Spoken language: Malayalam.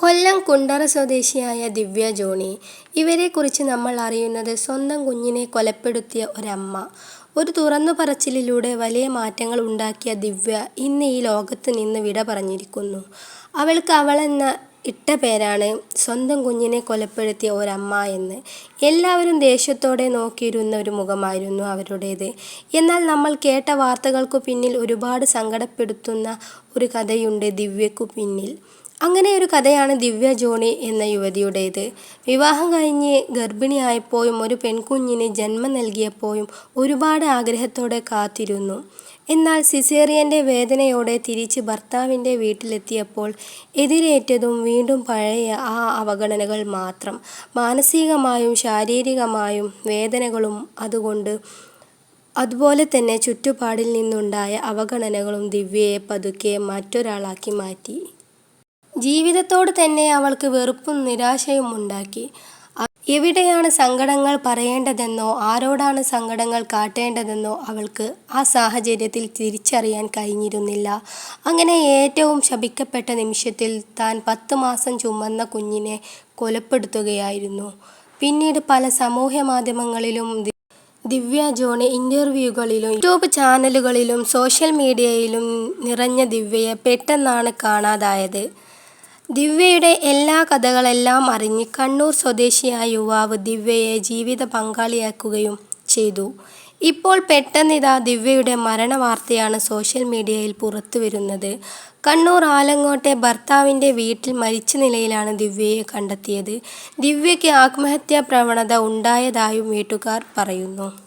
കൊല്ലം കുണ്ടറ സ്വദേശിയായ ദിവ്യ ജോണി. ഇവരെക്കുറിച്ച് നമ്മൾ അറിയുന്നത് സ്വന്തം കുഞ്ഞിനെ കൊലപ്പെടുത്തിയ ഒരമ്മ. ഒരു തുറന്നു പറച്ചിലിലൂടെ വലിയ മാറ്റങ്ങൾ ഉണ്ടാക്കിയ ദിവ്യ ഇന്ന് ഈ ലോകത്ത് നിന്ന് വിട പറഞ്ഞിരിക്കുന്നു. അവൾക്ക് അവളെന്ന ഇട്ട പേരാണ് സ്വന്തം കുഞ്ഞിനെ കൊലപ്പെടുത്തിയ ഒരമ്മ എന്ന്. എല്ലാവരും ദേഷ്യത്തോടെ നോക്കിയിരുന്ന ഒരു മുഖമായിരുന്നു അവരുടേത്. എന്നാൽ നമ്മൾ കേട്ട വാർത്തകൾക്കു പിന്നിൽ ഒരുപാട് സങ്കടപ്പെടുത്തുന്ന ഒരു കഥയുണ്ട് ദിവ്യക്കു പിന്നിൽ. അങ്ങനെയൊരു കഥയാണ് ദിവ്യ ജോണി എന്ന യുവതിയുടേത്. വിവാഹം കഴിഞ്ഞ് ഗർഭിണിയായപ്പോഴും ഒരു പെൺകുഞ്ഞിന് ജന്മം നൽകിയപ്പോഴും ഒരുപാട് ആഗ്രഹത്തോടെ കാത്തിരുന്നു. എന്നാൽ സിസേറിയന്റെ വേദനയോടെ തിരിച്ച് ഭർത്താവിന്റെ വീട്ടിലെത്തിയപ്പോൾ എതിരേറ്റതും വീണ്ടും പഴയ ആ അവഗണനകൾ മാത്രം. മാനസികമായും ശാരീരികമായും വേദനകളും അതുകൊണ്ട് അതുപോലെ തന്നെ ചുറ്റുപാടിൽ നിന്നുണ്ടായ അവഗണനകളും ദിവ്യയെ പതുക്കെ മറ്റൊരാളാക്കി മാറ്റി. ജീവിതത്തോട് തന്നെ അവൾക്ക് വെറുപ്പും നിരാശയും ഉണ്ടാക്കി എവിടെയാണ് സങ്കടങ്ങൾ പറയേണ്ടതെന്നോ ആരോടാണ് സങ്കടങ്ങൾ കാട്ടേണ്ടതെന്നോ അവൾക്ക് ആ സാഹചര്യത്തിൽ തിരിച്ചറിയാൻ കഴിഞ്ഞിരുന്നില്ല. അങ്ങനെ ഏറ്റവും ശപിക്കപ്പെട്ട നിമിഷത്തിൽ താൻ പത്ത് മാസം ചുമന്ന കുഞ്ഞിനെ കൊലപ്പെടുത്തുകയായിരുന്നു. പിന്നീട് പല സമൂഹ മാധ്യമങ്ങളിലും ദിവ്യ ജോണി ഇന്റർവ്യൂകളിലും യൂട്യൂബ് ചാനലുകളിലും സോഷ്യൽ മീഡിയയിലും നിറഞ്ഞ ദിവ്യയെ പെട്ടെന്നാണ് കാണാതായത്. ദിവ്യയുടെ എല്ലാ കഥകളെല്ലാം അറിഞ്ഞ് കണ്ണൂർ സ്വദേശിയായ യുവാവ് ദിവ്യയെ ജീവിത പങ്കാളിയാക്കുകയും ചെയ്തു. ഇപ്പോൾ പെട്ടെന്നിതാ ദിവ്യയുടെ മരണവാർത്തയാണ് സോഷ്യൽ മീഡിയയിൽ പുറത്തു വരുന്നത് കണ്ണൂർ ആലങ്ങോട്ടെ ഭർത്താവിന്റെ വീട്ടിൽ മരിച്ച നിലയിലാണ് ദിവ്യയെ കണ്ടെത്തിയത്. ദിവ്യയ്ക്ക് ആത്മഹത്യാ പ്രവണത ഉണ്ടായതായും വീട്ടുകാർ പറയുന്നു.